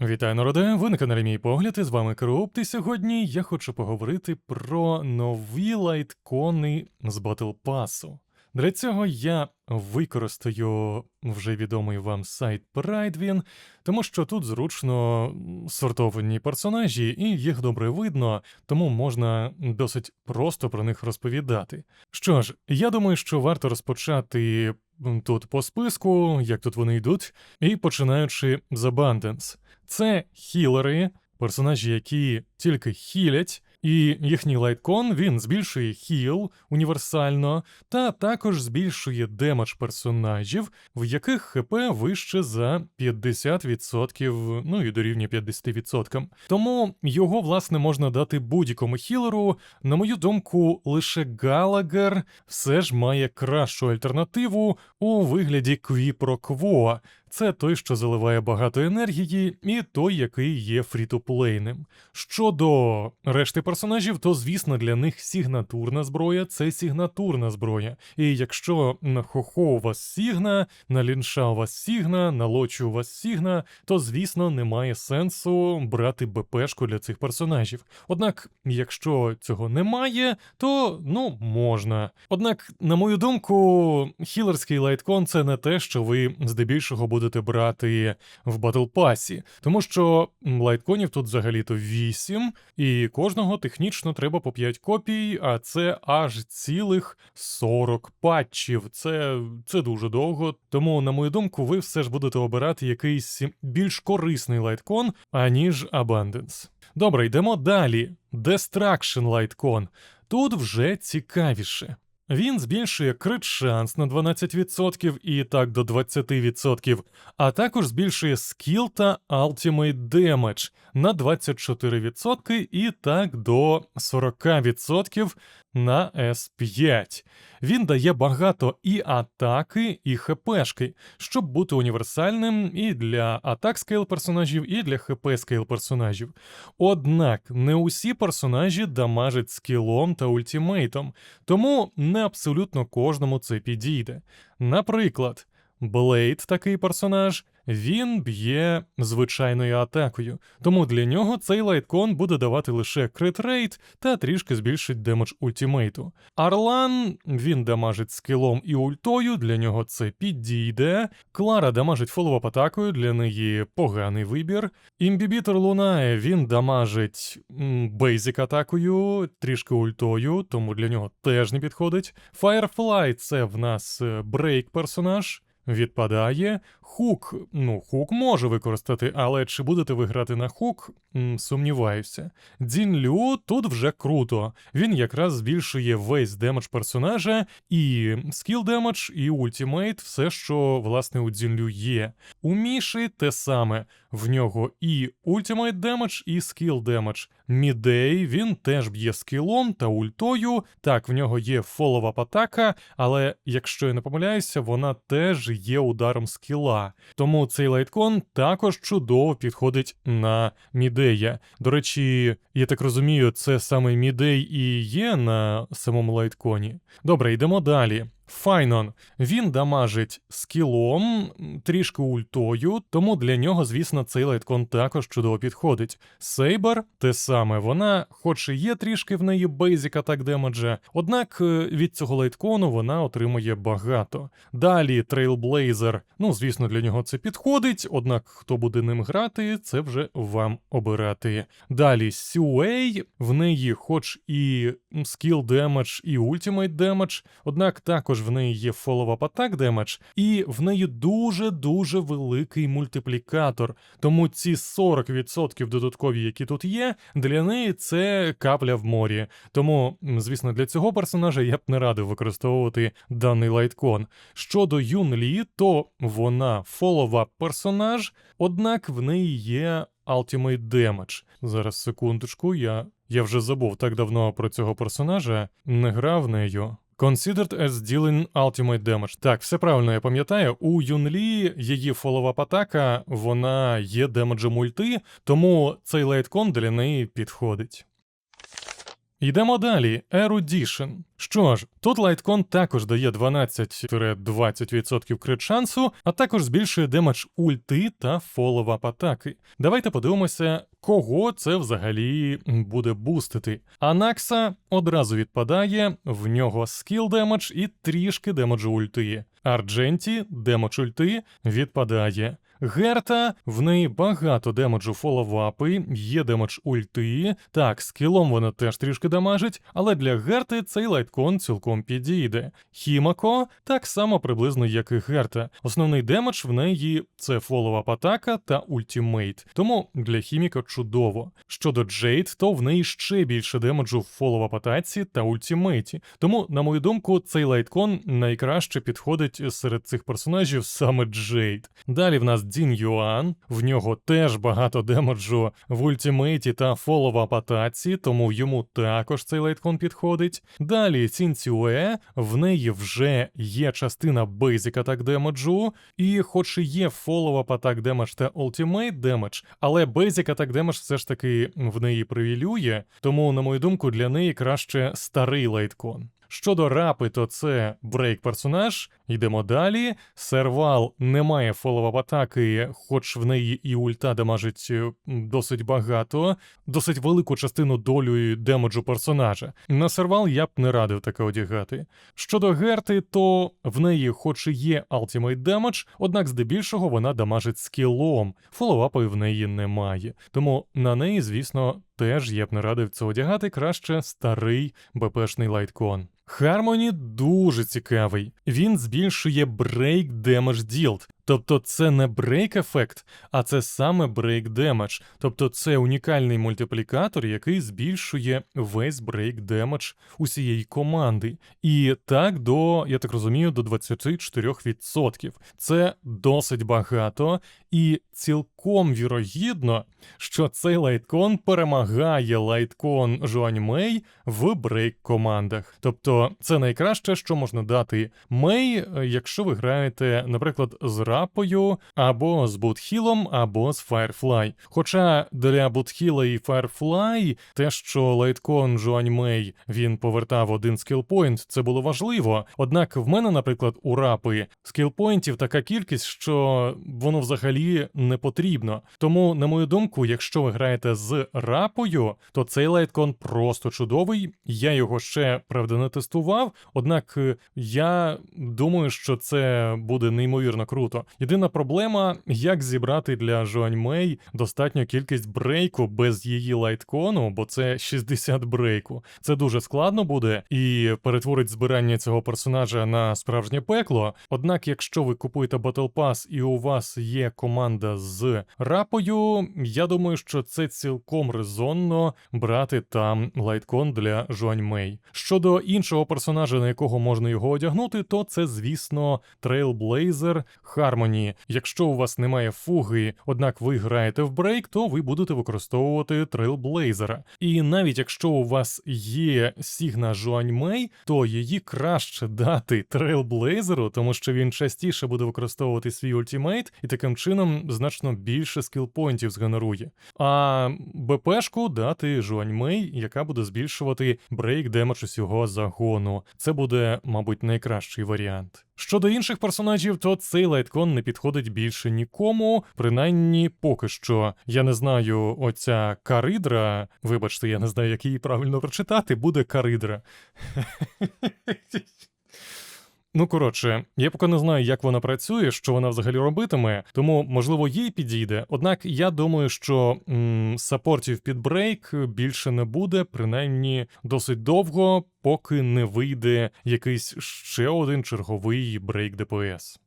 Вітаю народе, ви на каналі Мій Погляд, і з вами Кроопт, і сьогодні я хочу поговорити про нові лайткони з Battle Pass. Для цього я використаю вже відомий вам сайт Pridewin, тому що тут зручно сортовані персонажі, і їх добре видно, тому можна досить просто про них розповідати. Що ж, я думаю, що варто розпочати тут по списку, як тут вони йдуть, і починаючи з Abundance. Це хілери, персонажі, які тільки хілять, і їхній лайткон він збільшує хіл універсально, та також збільшує демедж персонажів, в яких ХП вище за 50%, ну і дорівнює 50%. Тому його, власне, можна дати будь-якому хілеру. На мою думку, лише Галагер все ж має кращу альтернативу у вигляді Квіпрокво. Це той, що заливає багато енергії, і той, який є фрітоплейним. Щодо решти персонажів, то звісно для них сігнатурна зброя це сігнатурна зброя. І якщо на хохо у вас сігна, на лінша у вас сігна, на лочі у вас сігна, то звісно немає сенсу брати БПшку для цих персонажів. Однак, якщо цього немає, то ну можна. Однак, на мою думку, хілерський лайткон це не те, що ви здебільшого будете брати в батл пасі, тому що лайтконів тут взагалі-то 8, і кожного технічно треба по 5 копій, а це аж цілих 40 патчів. Це, це дуже довго. Тому, на мою думку, ви все ж будете обирати якийсь більш корисний лайткон, аніж Abundance. Добре, йдемо далі. Destruction лайткон. Тут вже цікавіше. Він збільшує крит шанс на 12% і так до 20%, а також збільшує скіл та Ultimate Damage на 24% і так до 40% на S5. Він дає багато і атаки, і хпшки, щоб бути універсальним і для атак скейл персонажів, і для хп скейл персонажів. Однак не усі персонажі дамажать скілом та ультімейтом, тому не абсолютно кожному це підійде. Наприклад, Блейд, такий персонаж, він б'є звичайною атакою, тому для нього цей лайткон буде давати лише крит рейт та трішки збільшить демедж ультімейту. Арлан він дамажить скілом і ультою, для нього це підійде. Клара дамажить фоллоуап атакою, для неї поганий вибір. Імбібітор лунає, він дамажить бейзик атакою, трішки ультою, тому для нього теж не підходить. Firefly це в нас брейк персонаж. Відпадає. Хук, ну, хук може використати, але чи будете ви грати на хук? Сумніваюся. Дзінлю тут вже круто. Він якраз збільшує весь демедж персонажа, і скіл демедж, і ультімейт, все, що власне у Дзінлю є. У Міші те саме. В нього і ультимейт демедж, і скіл демедж. Мідей він теж б'є скілом та ультою. Так, в нього є фоллоуап атака, але якщо я не помиляюся, вона теж є ударом скіла. Тому цей лайткон також чудово підходить на мідея. До речі, я так розумію, це саме мідей і є на самому лайтконі. Добре, йдемо далі. Файнон. Він дамажить скілом, трішки ультою, тому для нього, звісно, цей лайткон також чудово підходить. Сейбер те саме, вона, хоч і є трішки в неї бейзік атак демеджа, однак е, від цього лайткону вона отримує багато. Далі Трейлблейзер, ну, звісно, для нього це підходить, однак хто буде ним грати, це вже вам обирати. Далі Сюей, в неї, хоч і скіл демедж, і ультимейт демедж, однак також в неї є follow-up damage, і в неї дуже-дуже великий мультиплікатор. Тому ці 40% додаткові, які тут є, для неї це капля в морі. Тому, звісно, для цього персонажа я б не радив використовувати даний лайткон. Щодо Юн Лі, то вона follow-up персонаж, однак в неї є Ultimate Damage. Зараз секундочку, я, я вже забув так давно про цього персонажа, не грав нею. Considered as dealing ultimate damage. Так, все правильно я пам'ятаю. У Юнлі її фоллоуап атака, вона є демеджем ульти, тому цей лайткон для неї підходить. Йдемо далі. Erudition. Що ж, тут лайткон також дає 12-20% крит шансу, а також збільшує демедж ульти та фоллоуап атаки. Давайте подивимося, кого це взагалі буде бустити. Анакса одразу відпадає, в нього скіл демедж і трішки демеджу ульти. Ардженті демедж ульти відпадає. Герта, в неї багато демеджу фоловапи, є демедж ульти. Так, скілом вона теж трішки дамажить, але для Герти цей лайткон цілком підійде. Хімако так само приблизно, як і Герта. Основний демедж в неї це фоловап атака та ультімейт, тому для хіміка чудово. Щодо Джейд, то в неї ще більше демеджу в фоловап атаці та ультімейті. Тому, на мою думку, цей лайткон найкраще підходить серед цих персонажів саме Джейд. Далі в нас Дін Юан, в нього теж багато демеджу в ультимейті та фолова патаці, тому йому також цей лайткон підходить. Далі Цін Цюе, в неї вже є частина Basic Attack демеджу, і хоч і є фолова атак демедж та Ultimate демедж, але Basic Attack демедж все ж таки в неї привілює, тому, на мою думку, для неї краще старий лайткон. Щодо рапи, то це брейк персонаж. Йдемо далі. Сервал не має фоллоуап атаки, хоч в неї і ульта дамажить е, досить багато, досить велику частину долю демеджу персонажа. На сервал я б не радив таке одягати. Щодо Герти, то в неї, хоч і є Ultimate Damage, однак здебільшого вона дамажить скілом. Фоллоуапів в неї немає. Тому на неї, звісно, теж я б не радив це одягати краще старий БПшний лайткон. Хармоні дуже цікавий. Він збільшує брейк демедж Dealt. Тобто це не брейк ефект, а це саме брейк демедж. Тобто це унікальний мультиплікатор, який збільшує весь брейк демедж усієї команди. І так до, я так розумію, до 24%. Це досить багато, і цілком вірогідно, що цей лайткон перемагає лайткон Жуань Мей в брейк командах. Тобто це найкраще, що можна дати Мей, якщо ви граєте, наприклад, з рапою або з Бутхілом, або з Firefly. Хоча для Бутхіла і Firefly те, що лайткон Жуань Мей він повертав один скілпойнт, це було важливо. Однак в мене, наприклад, у рапи скілпойнтів така кількість, що воно взагалі не потрібно. Тому, на мою думку, якщо ви граєте з рапою, то цей лайткон просто чудовий. Я його ще правда не тестував, однак е, я думаю, що це буде неймовірно круто. Єдина проблема, як зібрати для Жуань достатню кількість брейку без її лайткону, бо це 60 брейку. Це дуже складно буде і перетворить збирання цього персонажа на справжнє пекло. Однак, якщо ви купуєте Battle Pass і у вас є команда з рапою, я думаю, що це цілком резонно брати там лайткон для Жуань. Щодо іншого персонажа, на якого можна його одягнути, то це, звісно, Trailblazer Harmony. Якщо у вас немає фуги, однак ви граєте в брейк, то ви будете використовувати Trailblazer. І навіть якщо у вас є Сігна Жуань Мей, то її краще дати Trailblazer, тому що він частіше буде використовувати свій ультимейт і таким чином значно більше скілпойнтів згенерує. А БПшку дати Жуань Мей, яка буде збільшувати брейк демедж усього загону. Це буде, мабуть, найкращий варіант. Щодо інших персонажів, то цей лайткон не підходить більше нікому, принаймні поки що. Я не знаю, оця Каридра, вибачте, я не знаю, як її правильно прочитати, буде Каридра. Ну, коротше, я поки не знаю, як вона працює, що вона взагалі робитиме, тому, можливо, їй підійде. Однак я думаю, що м, сапортів під брейк більше не буде, принаймні досить довго, поки не вийде якийсь ще один черговий брейк ДПС.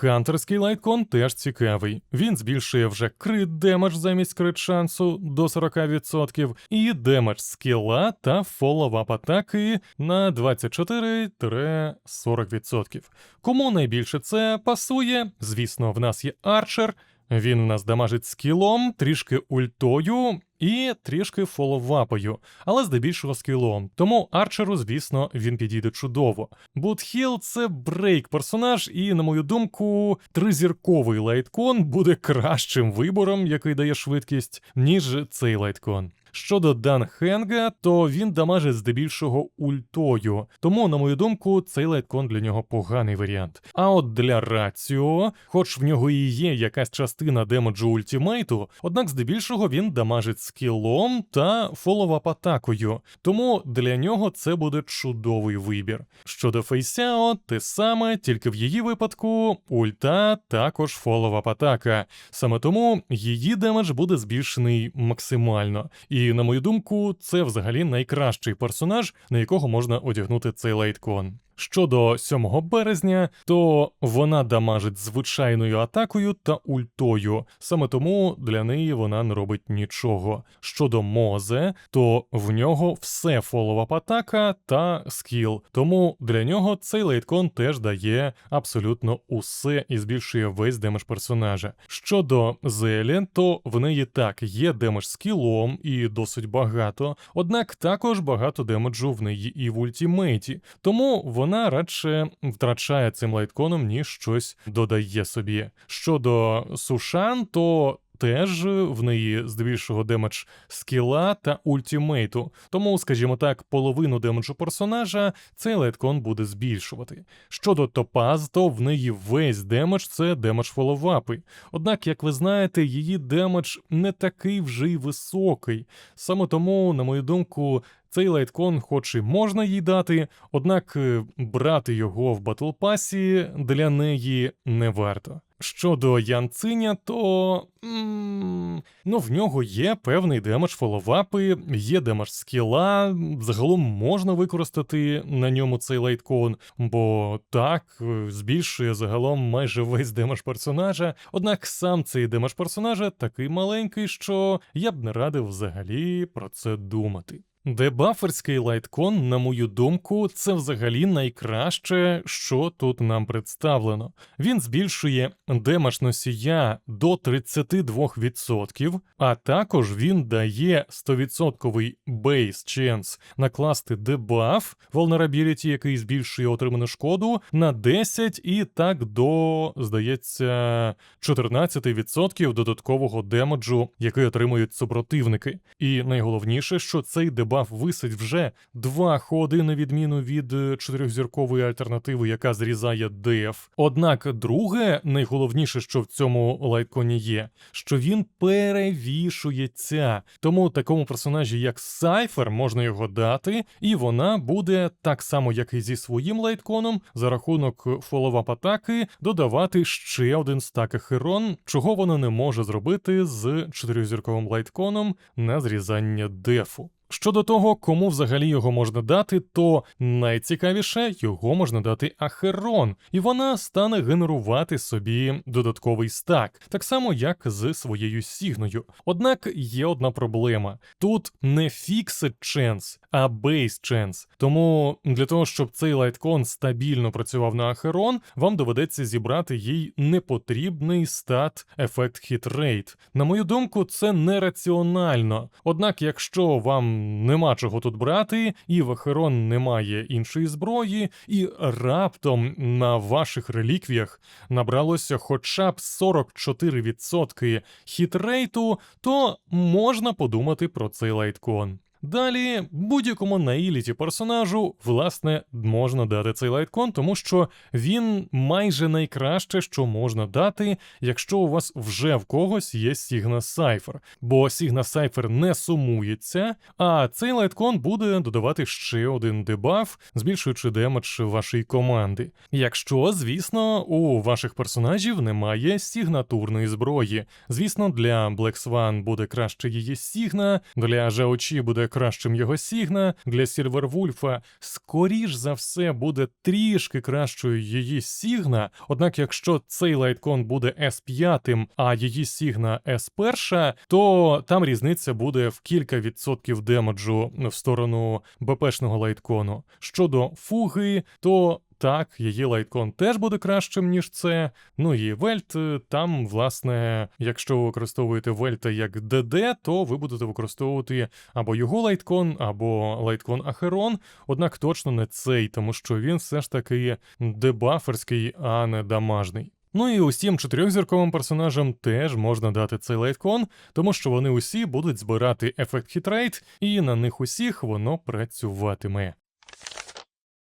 Хантерський лайткон теж цікавий. Він збільшує вже крит демедж замість крит шансу до 40%, і демедж скіла та фоллоуап атаки на 24-40%. Кому найбільше це пасує? Звісно, в нас є арчер. Він нас дамажить скілом, трішки ультою і трішки фоловапою, але здебільшого скілом. Тому арчеру, звісно, він підійде чудово. Бутхіл це брейк персонаж, і, на мою думку, тризірковий лайткон буде кращим вибором, який дає швидкість, ніж цей лайткон. Щодо Дан Хенга, то він дамажить здебільшого ультою. Тому, на мою думку, цей лайткон для нього поганий варіант. А от для Раціо, хоч в нього і є якась частина демеджу ультімейту, однак здебільшого він дамажить скілом та фоллоуап атакою. Тому для нього це буде чудовий вибір. Щодо Фейсяо, те саме, тільки в її випадку ульта також фоллоуап атака. Саме тому її демедж буде збільшений максимально. І на мою думку, це взагалі найкращий персонаж, на якого можна одягнути цей лайткон. Щодо 7 березня, то вона дамажить звичайною атакою та ультою, саме тому для неї вона не робить нічого. Щодо Мозе, то в нього все фоллоуап атака та скіл, тому для нього цей лейткон теж дає абсолютно усе і збільшує весь демедж персонажа. Щодо Зелі, то в неї так є демедж скілом і досить багато, однак також багато демеджу в неї і в ультімейті, тому вона вона радше втрачає цим лайтконом, ніж щось додає собі. Щодо Сушан, то. Теж в неї здебільшого демедж скіла та ультімейту, тому, скажімо так, половину демеджу персонажа цей лайткон буде збільшувати. Щодо топаз, то в неї весь демедж це демедж фоловапи. Однак, як ви знаєте, її демедж не такий вже й високий. Саме тому, на мою думку, цей лайткон, хоч і можна їй дати, однак е, брати його в батлпасі для неї не варто. Щодо Янциня, то м ну в нього є певний демедж фоловапи, є демедж скіла. Загалом можна використати на ньому цей лайткон, бо так е, збільшує загалом майже весь демедж персонажа. Однак сам цей демедж персонажа такий маленький, що я б не радив взагалі про це думати. Дебаферський лайткон, на мою думку, це взагалі найкраще, що тут нам представлено. Він збільшує демаш носія до 32%, а також він дає 100% бейс ченс накласти дебаф Vulnerability, який збільшує отриману шкоду на 10 і так до, здається, 14% додаткового демеджу, який отримують супротивники. І найголовніше, що цей дебаф дебаф висить вже два ходи, на відміну від е, чотирьохзіркової альтернативи, яка зрізає деф. Однак, друге, найголовніше, що в цьому лайтконі є, що він перевішується. Тому такому персонажі, як Сайфер, можна його дати, і вона буде так само, як і зі своїм лайтконом, за рахунок фоловап атаки додавати ще один стак Ахерон, чого вона не може зробити з чотирьохзірковим лайтконом на зрізання дефу. Щодо того, кому взагалі його можна дати, то найцікавіше його можна дати Ахерон, і вона стане генерувати собі додатковий стак, так само як з своєю сігною. Однак є одна проблема: тут не Fixed Chance, а Base Chance. Тому для того, щоб цей лайткон стабільно працював на Ахерон, вам доведеться зібрати їй непотрібний стат ефект хітрейт. На мою думку, це нераціонально. Однак, якщо вам нема чого тут брати, і в Ахерон немає іншої зброї, і раптом на ваших реліквіях набралося хоча б 44% хітрейту, то можна подумати про цей лайткон. Далі будь-якому наїліті персонажу, власне, можна дати цей лайткон, тому що він майже найкраще, що можна дати, якщо у вас вже в когось є Сігна Сайфер. Бо Сігна Сайфер не сумується, а цей лайткон буде додавати ще один дебаф, збільшуючи демедж вашої команди. Якщо, звісно, у ваших персонажів немає сігнатурної зброї. Звісно, для Black Swan буде краще її Сігна, для Жаочі буде кращим його Сігна, для Сільвервульфа, скоріш за все, буде трішки кращою її Сігна. Однак, якщо цей лайткон буде С5, а її Сігна С1, то там різниця буде в кілька відсотків демеджу в сторону БПшного лайткону. Щодо фуги, то так, її лайткон теж буде кращим, ніж це. Ну і Вельт, е, там, власне, якщо ви використовуєте Вельта як ДД, то ви будете використовувати або його лайткон, або лайткон Ахерон, однак точно не цей, тому що він все ж таки дебаферський, а не дамажний. Ну і усім чотирьохзірковим персонажам теж можна дати цей лайткон, тому що вони усі будуть збирати ефект хітрейт, і на них усіх воно працюватиме.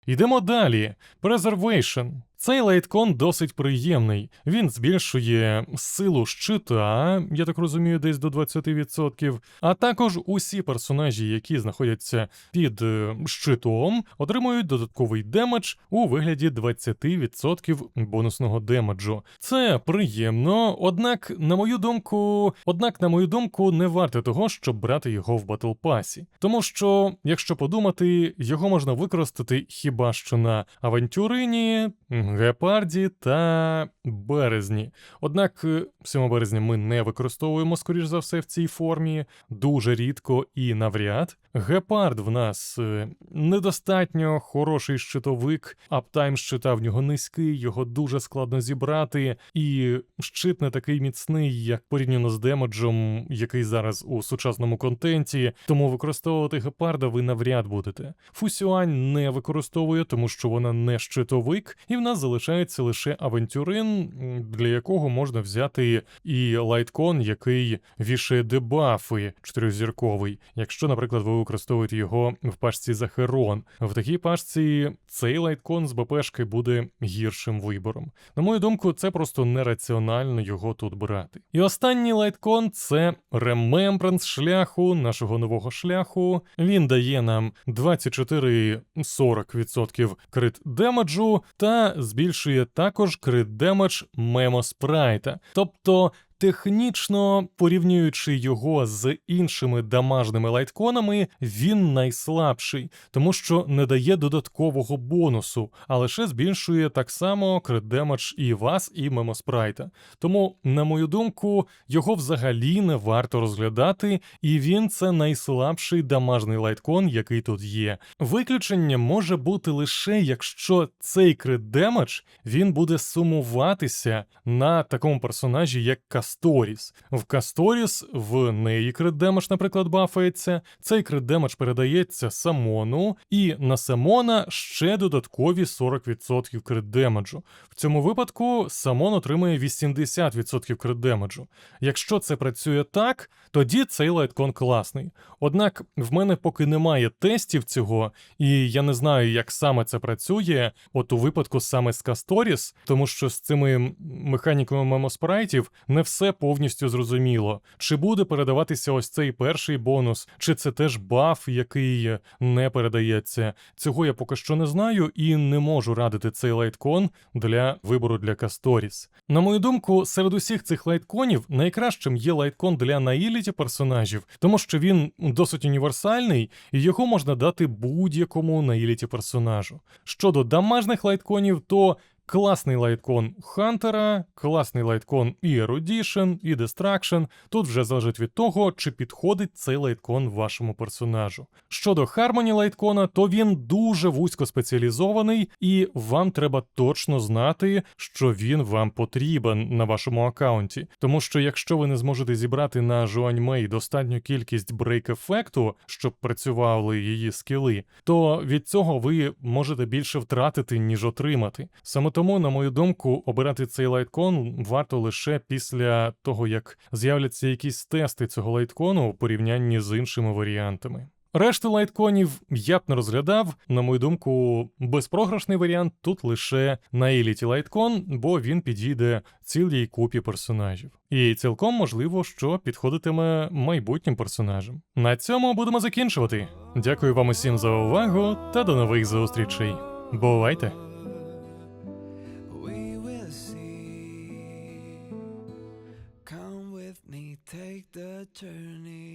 Йдемо далі. Preservation. Цей лайткон досить приємний. Він збільшує силу щита, я так розумію, десь до 20%. А також усі персонажі, які знаходяться під е, щитом, отримують додатковий демедж у вигляді 20% бонусного демеджу. Це приємно, однак, на мою думку, однак, на мою думку, не варте того, щоб брати його в батл пасі. Тому що, якщо подумати, його можна використати хіба що на авантюрині. Гепарді та березні. Однак 7 березня ми не використовуємо, скоріш за все, в цій формі дуже рідко і навряд. Гепард в нас е, недостатньо хороший щитовик, аптайм щита в нього низький, його дуже складно зібрати, і щит не такий міцний, як порівняно з демеджем, який зараз у сучасному контенті. Тому використовувати гепарда ви навряд будете. Фусюань не використовує, тому що вона не щитовик, і в нас залишається лише авантюрин, для якого можна взяти і лайткон, який вішає дебафи чотирьохзірковий. Якщо, наприклад, ви використовуєте його в пашці Захерон. В такій пашці цей лайткон з БПшки буде гіршим вибором. На мою думку, це просто нераціонально його тут брати. І останній лайткон це ремембранс шляху, нашого нового шляху. Він дає нам 24-40% крит демеджу та збільшує також крит демедж мемо спрайта. Тобто Технічно порівнюючи його з іншими дамажними лайтконами, він найслабший, тому що не дає додаткового бонусу, а лише збільшує так само крит-демедж і вас, і мемоспрайта. Тому, на мою думку, його взагалі не варто розглядати, і він це найслабший дамажний лайткон, який тут є. Виключення може бути лише якщо цей крит-демедж він буде сумуватися на такому персонажі, як Кас. Касторіс. В Касторіс в неї крит-демедж, наприклад, бафається. Цей крит-демедж передається Самону, і на Самона ще додаткові 40% крит-демеджу. В цьому випадку Самон отримує 80% крит-демеджу. Якщо це працює так, тоді цей лайткон класний. Однак в мене поки немає тестів цього, і я не знаю, як саме це працює, от у випадку саме з Касторіс, тому що з цими механіками мемоспрайтів не все все повністю зрозуміло. Чи буде передаватися ось цей перший бонус, чи це теж баф, який не передається. Цього я поки що не знаю і не можу радити цей лайткон для вибору для Касторіс. На мою думку, серед усіх цих лайтконів найкращим є лайткон для наїліті персонажів, тому що він досить універсальний і його можна дати будь-якому наїліті персонажу. Щодо дамажних лайтконів, то Класний лайткон Хантера, класний лайткон і Erudition, і Destruction. Тут вже залежить від того, чи підходить цей лайткон вашому персонажу. Щодо Harmony лайткона, то він дуже вузько спеціалізований, і вам треба точно знати, що він вам потрібен на вашому аккаунті. Тому що якщо ви не зможете зібрати на Жуаньмей достатню кількість брейк-ефекту, щоб працювали її скіли, то від цього ви можете більше втратити, ніж отримати. Саме тому, на мою думку, обирати цей лайткон варто лише після того, як з'являться якісь тести цього лайткону у порівнянні з іншими варіантами. Решту лайтконів я б не розглядав. На мою думку, безпрограшний варіант тут лише на еліті лайткон, бо він підійде цілій купі персонажів. І цілком можливо, що підходитиме майбутнім персонажам. На цьому будемо закінчувати. Дякую вам усім за увагу та до нових зустрічей. Бувайте! attorney.